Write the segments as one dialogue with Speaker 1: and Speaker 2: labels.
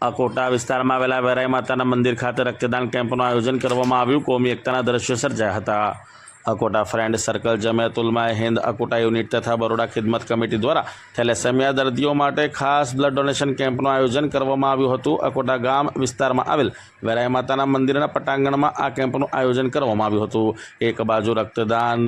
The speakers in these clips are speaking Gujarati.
Speaker 1: અકોટા વિસ્તારમાં આવેલા વેરાઈ માતાના મંદિર ખાતે રક્તદાન કેમ્પનું આયોજન કરવામાં આવ્યું. કોમી એકતાના દ્રશ્યો સર્જાયા હતા. Akota friend circle Jamiat Ulama e Hind Akota unit તથા બરોડા ખિદમત કમિટી દ્વારા થેલેસેમિયા દર્દીઓ માટે ખાસ બ્લડ ડોનેશન કેમ્પનું આયોજન કરવામાં આવ્યું હતું. અકોટા ગામ વિસ્તારમાં આવેલ વેરાઈ માતાના મંદિરના પટાંગણમાં આ કેમ્પનું આયોજન કરવામાં આવ્યું હતું. એક બાજુ રક્તદાન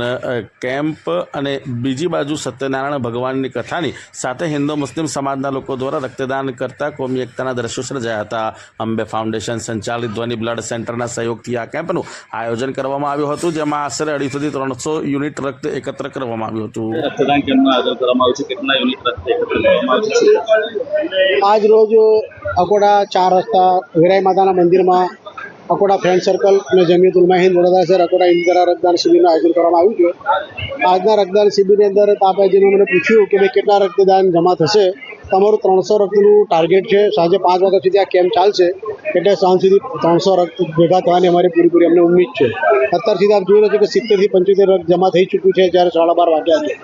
Speaker 1: કેમ્પ અને બીજી બાજુ સત્યનારાયણ ભગવાનની કથાની સાથે હિન્દુ મુસ્લિમ સમાજના લોકો દ્વારા રક્તદાન કરતા કોમી એકતાના દ્રશ્યો સર્જાયા હતા. અંબે ફાઉન્ડેશન સંચાલિત ધ્વનિ બ્લડ સેન્ટરના સહયોગથી આ કેમ્પનું આયોજન કરવામાં આવ્યું હતું, જેમાં આશરે અઢીસોથી ત્રણસો યુનિટ રક્ત એકત્ર કરવામાં આવ્યું હતું.
Speaker 2: રક્તદાન કેમ્પનું આયોજન કરવામાં આવ્યું છે. કેટલા યુનિટ રક્ત એકત્ર કરવામાં આવ્યું છે?
Speaker 3: આજ રોજ અકોડા ચાર રસ્તા વિરાય માતાના મંદિરમાં અકોડા ફ્રેન્ડ સર્કલ અને જમિયત ઉલમા હિન્દ વડોદરા શહેર અકોડા ઇન્દિરા રક્તદાન શિબિરનું આયોજન કરવામાં આવ્યું છે. આજના રક્તદાન શિબિરની અંદર તાપાજીને મને પૂછ્યું કે ભાઈ કેટલા રક્તદાન જમા થશે. તમારું ત્રણસો રક્તનું ટાર્ગેટ છે. સાંજે પાંચ વાગ્યા સુધી આ કેમ્પ ચાલશે. એટલે સાંજ સુધી ત્રણસો રક્ત ભેગા થવાની અમારી પૂરેપૂરી અમને ઉમ્મીદ છે. અત્યાર સુધી આપ જોઈ રહ્યા છો કે સિત્તેરથી પંચોતેર રક્ત જમા થઈ ચૂક્યું છે જ્યારે સાડા બાર વાગ્યા છે.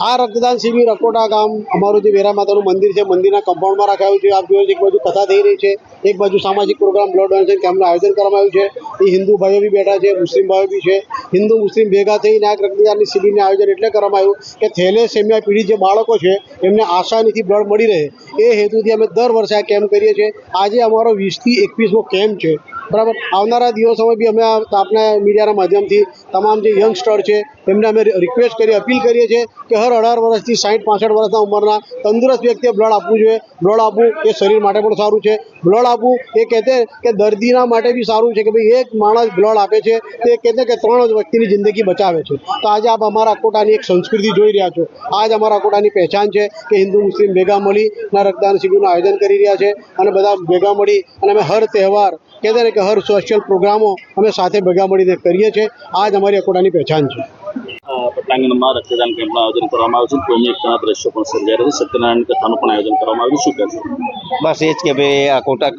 Speaker 3: આ રક્તદાન શિબિર અકોટા ગામ અમારું જે વેરા માતાનું મંદિર છે, મંદિરના કમ્પાઉન્ડમાં રાખાયું છે. આપ જોયું એક બાજુ કથા થઈ રહી છે. એક બાજુ સામાજિક પ્રોગ્રામ બ્લડ ડોનેશન કેમ્પનું આયોજન કરવામાં આવ્યું છે. એ હિન્દુ ભાઈઓ બી બેઠા છે, મુસ્લિમ ભાઈઓ બી છે. હિન્દુ મુસ્લિમ ભેગા થઈને આ રક્તદાનની શિબિરનું આયોજન એટલે કરવામાં આવ્યું કે થેલેસેમિયા પીડિત જે બાળકો છે, એમને આસાનીથી બ્લડ મળી રહે. એ હેતુથી અમે દર વર્ષે આ કેમ્પ કરીએ છીએ. આજે અમારો વીસથી એકવીસમો કેમ્પ છે. બરાબર? આવનારા દિવસોમાં બી અમે આપના મીડિયાના માધ્યમથી તમામ જે યંગસ્ટર છે, એમને અમે રિક્વેસ્ટ કરી અપીલ કરીએ છીએ કે હર અઢાર વર્ષથી સાઠ પાસઠ વર્ષના ઉંમરના તંદુરસ્ત વ્યક્તિએ બ્લડ આપવું જોઈએ. બ્લડ આપવું એ શરીર માટે પણ સારું છે. બ્લડ આપવું એ કહેતે કે દર્દીના માટે બી સારું છે કે ભાઈ એક માણસ બ્લડ આપે છે તે કહેતે કે ત્રણ જ વ્યક્તિની જિંદગી બચાવે છે. તો આજે આપ અમારા અકોટાની એક સંસ્કૃતિ જોઈ રહ્યા છો. આજ અમારા અકોટાની પહેચાન છે કે હિન્દુ, મુસ્લિમ ભેગા મળી ના રક્તદાન શિબિરનું આયોજન કરી રહ્યા છે અને બધા ભેગા મળી અને અમે હર તહેવાર કહેते ને કે હર સોશિયલ પ્રોગ્રામો અમે સાથે ભેગા મળીને કરીએ છીએ. આ જ અમારી અકોડાની પહેચાન છે.
Speaker 2: પટાંગણમાં રક્તદાન કેમ્પનું આયોજન કરવામાં આવ્યું છે. કોમી એકતાના દ્રશ્યો પણ સર્જાયા છે. સત્યનારાયણ કથાનું પણ આયોજન કરવામાં આવ્યું શું કહેશો?
Speaker 4: બસ એ જ કે ભાઈ આ કોટા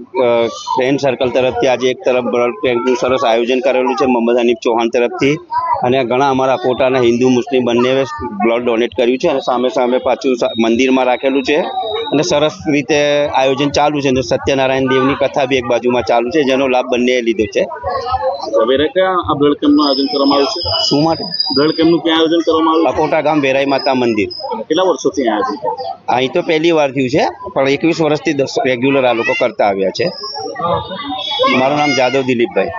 Speaker 4: ફ્રેન્ડ સર્કલ તરફથી આજે એક તરફ બ્લડ બેંકનું સરસ આયોજન કરેલું છે મોહમ્મદ હનીફ ચૌહાણ તરફથી. અને ઘણા અમારા કોટાના હિન્દુ મુસ્લિમ બંને બ્લડ ડોનેટ કર્યું છે અને સામે સામે પાછું મંદિરમાં રાખેલું છે. અને સરસ રીતે આયોજન ચાલુ છે. અને સત્યનારાયણ દેવની કથા બી એક બાજુમાં ચાલુ છે જેનો લાભ બંનેએ લીધો છે.
Speaker 2: સવેરે ક્યાં આ બ્લડ કેમ્પનું આયોજન કરવામાં આવ્યું છે?
Speaker 4: શું માટે?
Speaker 2: બ્લડ કેમ્પનું ક્યાં આયોજન કરવામાં આવ્યું
Speaker 4: અકોટા ગામ વેરાઈ માતા મંદિર.
Speaker 2: કેટલા વર્ષોથી આયોજન
Speaker 4: અહીં તો પહેલી વાર થયું છે પણ એકવીસ વર્ષથી દસ રેગ્યુલર આ લોકો કરતા આવ્યા છે. મારું નામ જાદવ દિલીપભાઈ.